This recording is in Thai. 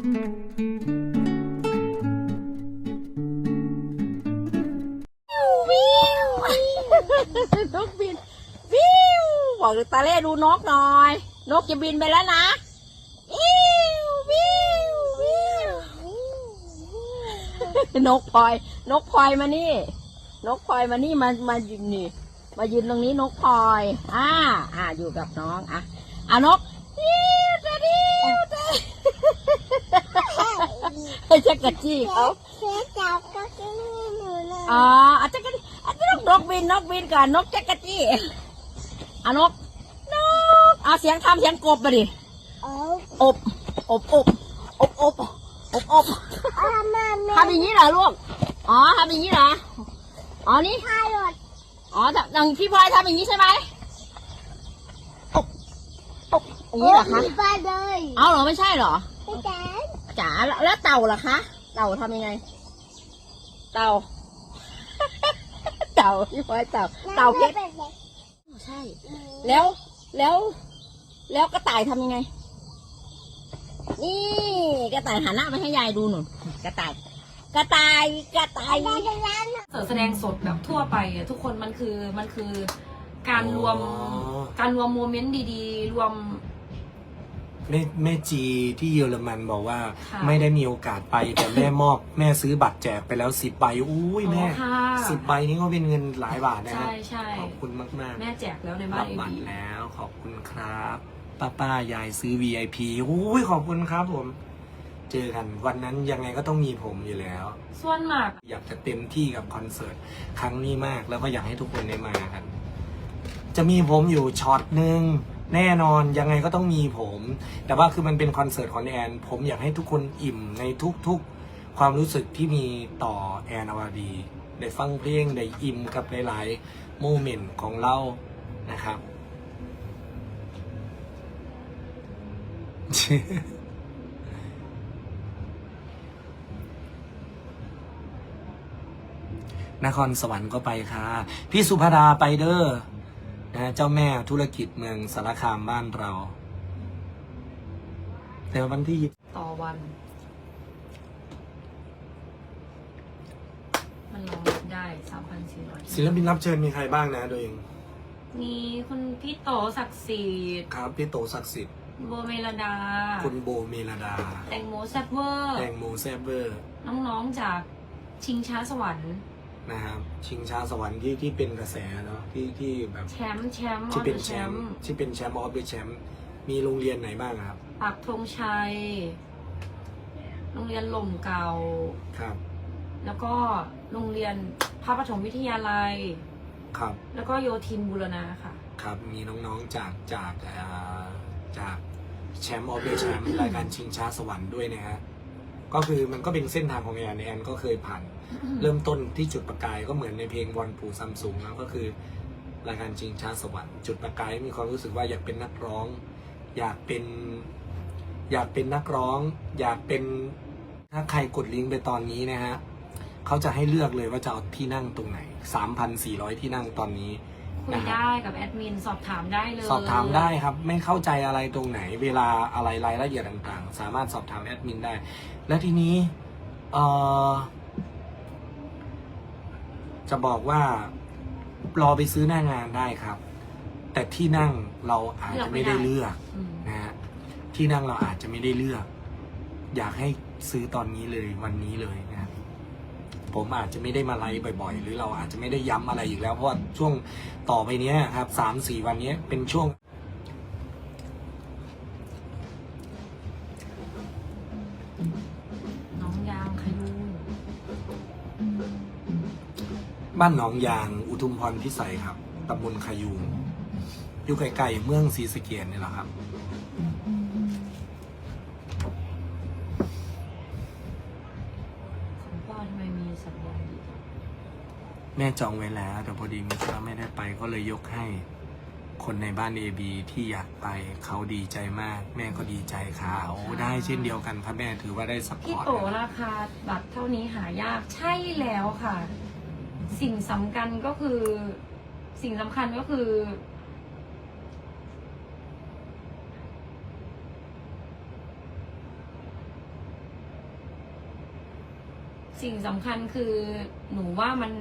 นกบินวิวบอกตาเล่ดูนกหน่อย นกจะบินไปแล้วนะวิววิววิวนกพลอย นกพลอยมานี่ นกพลอยมานี่มามายืนนี่ มายืนตรงนี้นกพลอย อ่า อ่าอยู่กับน้องอะอะนกวิวจะดิวจะ ให้จักรจี้เขาเจ๊จับก็กินให้หนูเลยอ๋ออาจจะกันอาจจะนกบินนกบินก่อนนกจักรจี้เอานกนกเอาเสียงทำเสียงกบมาดิเอาอบอบอบอบอบอบอบเอามาแม่ทำอย่างนี้เหรอลูกอ๋อทำอย่างนี้เหรออ๋อนี่พายรถอ๋ออย่างพี่พลอยทำอย่างนี้ใช่ไหมอบอบอย่างนี้เหรอคะไปเลยเอาเหรอไม่ใช่เหรอพี่แจ๊คจ๋าแล้วแล้วเต่าล่ะคะ เต่าทำยังไง เต่า เต่าพี่พลอยเต่า เต่าเพชรเป็นไงใช่ แล้วแล้ว แล้วกระต่ายทำยังไง นี่กระต่ายหันหน้าไปให้ยายดูหน่อยกระต่ายกระต่ายกระต่ายได้ดังนั้นเสิร์ฟแสดงสดแบบทั่วไปอะทุกคนมันคือมันคือการรวมอ๋อการรวมโมเมนต์ดีๆ รวม แม่แม่จีที่เยอรมันบอกว่า ค่ะ ไม่ได้มีโอกาสไป แต่แม่มอบแม่ซื้อบัตรแจกไปแล้วสิบใบอุ้ยแม่อ๋อค่ะสิบใบนี้ก็เป็นเงินหลายบาทนะใช่ฮะใช่ขอบคุณมากมากๆ แม่แจกแล้วในบ้ารันบเอบัตบี รแล้วขอบคุณครับ ป้าป้ายายซื้อ VIP อุ้ยขอบคุณครับผม เจอกันวันนั้นยังไงก็ต้องมีผมอยู่แล้ว ส่วนมาก อยากจะเต็มที่กับคอนเสิร์ตครั้งนี้มากแล้วก็อยากให้ทุกคนได้มากัน จะมีผมอยู่ช็อตหนึ่ง แน่นอนยังไงก็ต้องมีผม แต่ว่าคือมันเป็นคอนเสิร์ตของแอน ผมอยากให้ทุกคนอิ่มในทุกๆ ความรู้สึกที่มีต่อแอนอวาดีได้ฟังเพลงได้อิ่มกับหลายๆโมเมนต์ของเรานะครับ นครสวรรค์ก็ไปค่ะ พี่สุภดาไปเด้อ นะเจ้าแม่ธุรกิจเมืองสารคามบ้านเรา แต่วันที่ต่อวัน มันรองรับได้สามพันสี่ร้อยศิลปินรับเชิญมีใครบ้างนะโดยเอง มีคุณพี่โตศักดิ์สิทธิ์ครับพี่โตศักดิ์สิทธิ์โบเมลดา คุณโบเมลดา แตงโมแซบเวอร์ แตงโมแซบเบอร์ น้องๆจากชิงช้าสวรรค์ นะครับชิงชาสวรรค์ที่ที่เป็นกระแสเนาะที่ที่แบบแชมป์แชมป์อที่อเป็นเดอะแชแชมมป์ป์ที่เป็นแชมป์ออฟเดอะแชมป์มีโรงเรียนไหนบ้างครับปักธงชัย โรงเรียนหล่มเก่าครับ แล้วก็โรงเรียนพระปฐมวิทยาลัยครับ แล้วก็โยธินบุรณาค่ะ ครับมีน้องๆจากจากเอ่อจากแชมป์ออฟเดอะแชมป์รายการชิงช้าสวรรค์ด้วยนะฮะ ก็คือมันก็เป็นเส้นทางของแอนแอนก็เคยผ่าน เริ่มต้นที่จุดประกายก็เหมือนในเพลงวันปู่ซัมซุงนะก็คือรายการชิงช้าสวรรค์จุดประกายมีความรู้สึกว่าอยากเป็นนักร้อง อยากเป็น อยากเป็นนักร้อง อยากเป็นถ้าใครกดลิงก์ไปตอนนี้นะฮะเขาจะให้เลือกเลยว่าจะเอาที่นั่งตรงไหน 3,400 ที่นั่งตอนนี้ คุยนะครับได้กับแอดมินสอบถามได้เลย สอบถามได้ครับ ไม่เข้าใจอะไรตรงไหน เวลาอะไรรายละเอียดต่างๆ สามารถสอบถามแอดมินได้ และทีนี้เอ่อจะบอกว่ารอไปซื้อหน้างานได้ครับ แต่ที่นั่งเราอาจจะไม่ได้เลือกอืมนะฮะที่นั่งเราอาจจะไม่ได้เลือก อยากให้ซื้อตอนนี้เลยวันนี้เลยนะครับ ผมอาจจะไม่ได้มาไลฟ์บ่อยๆ หรือเราอาจจะไม่ได้ย้ำอะไรอีกแล้ว เพราะว่าช่วงต่อไปเนี้ยครับสามสี่วันเนี้ยเป็นช่วง น้องยางขยุงบ้านหนองยางอุทุมพรพิสัยครับตำบลขยุงอยู่ไกลๆเมืองศรีสะเกียนี่แหละครับ ทำไมมีสัญญาณดีจังแม่จองไว้แล้ว แต่พอดีมิตรไม่ได้ไปก็เลยยกให้ คนในบ้านเอบีที่อยากไปเขาดีใจมาก แม่ก็ดีใจค่ะโอ้ได้เช่นเดียวกันครับแม่ถือว่าได้สปพี่อร์ตโตราคาบัตรเท่านี้หายากใช่แล้วค่ะ สิ่งสำคัญก็คือ สิ่งสำคัญก็คือ สิ่งสำคัญคือหนูว่ามัน